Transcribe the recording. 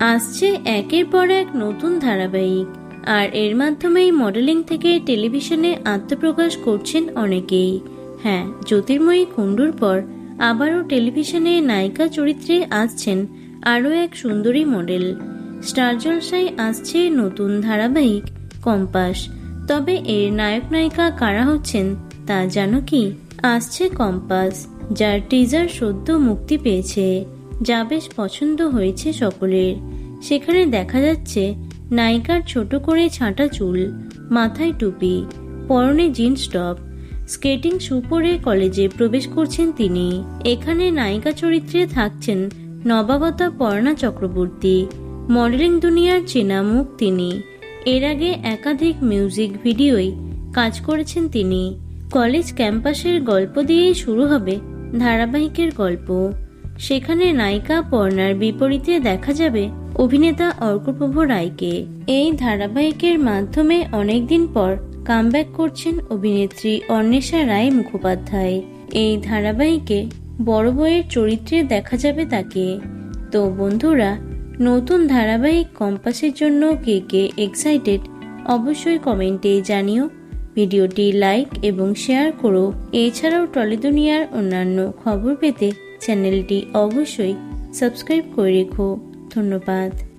আসছে একের পর এক নতুন ধারাবাহিক। আর এর মাধ্যমেই মডেলিং থেকে টেলিভিশনে আত্মপ্রকাশ করছেন অনেকেই। হ্যাঁ জ্যোতির্ময়ী কুণ্ডুর পর আবারও টেলিভিশনে নায়িকা চরিত্রে আসছেন আরও এক সুন্দরী মডেল স্টার জলসায় আসছে নতুন ধারাবাহিক কম্পাস। তবে এর নায়ক নায়িকা কারা হচ্ছেন তা জানো কি? আসছে কম্পাস, যার টিজার সদ্য মুক্তি পেয়েছে। যা বেশ পছন্দ হয়েছে সকলের। সেখানে দেখা যাচ্ছে নায়িকার ছোট করে ছাঁটা চুল, মাথায় টুপি, পরনে জিন্স টপ, স্কেটিং শু পরে কলেজে প্রবেশ করছেন তিনি। এখানে নায়িকা চরিত্রে থাকছেন নবাগতা পর্ণা চক্রবর্তী, মডেলিং দুনিয়ার চেনা মুখ তিনি। এর আগে একাধিক মিউজিক ভিডিওই কাজ করেছেন তিনি। কলেজ ক্যাম্পাসের গল্প দিয়েই শুরু হবে ধারাবাহিকের গল্প। সেখানে নায়িকা পর্ণার বিপরীতে দেখা যাবে অভিনেতা অর্কপ্রভ রায়কে। এই ধারাবাহিকের মাধ্যমে অনেকদিন পর কামব্যাক করছেন অভিনেত্রী অন্বেষা রায় মুখোপাধ্যায়। এই ধারাবাহিকে বড় বইয়ের চরিত্রে দেখা যাবে তাকে। তো বন্ধুরা, নতুন ধারাবাহিক কম্পাসের জন্য কে কে এক্সাইটেড অবশ্যই কমেন্টে জানিও। ভিডিওটি লাইক এবং শেয়ার করো। এছাড়াও টলিদুনিয়ার অন্যান্য খবর পেতে চ্যানেলটি অবশ্যই সাবস্ক্রাইব করে রেখো। ধন্যবাদ।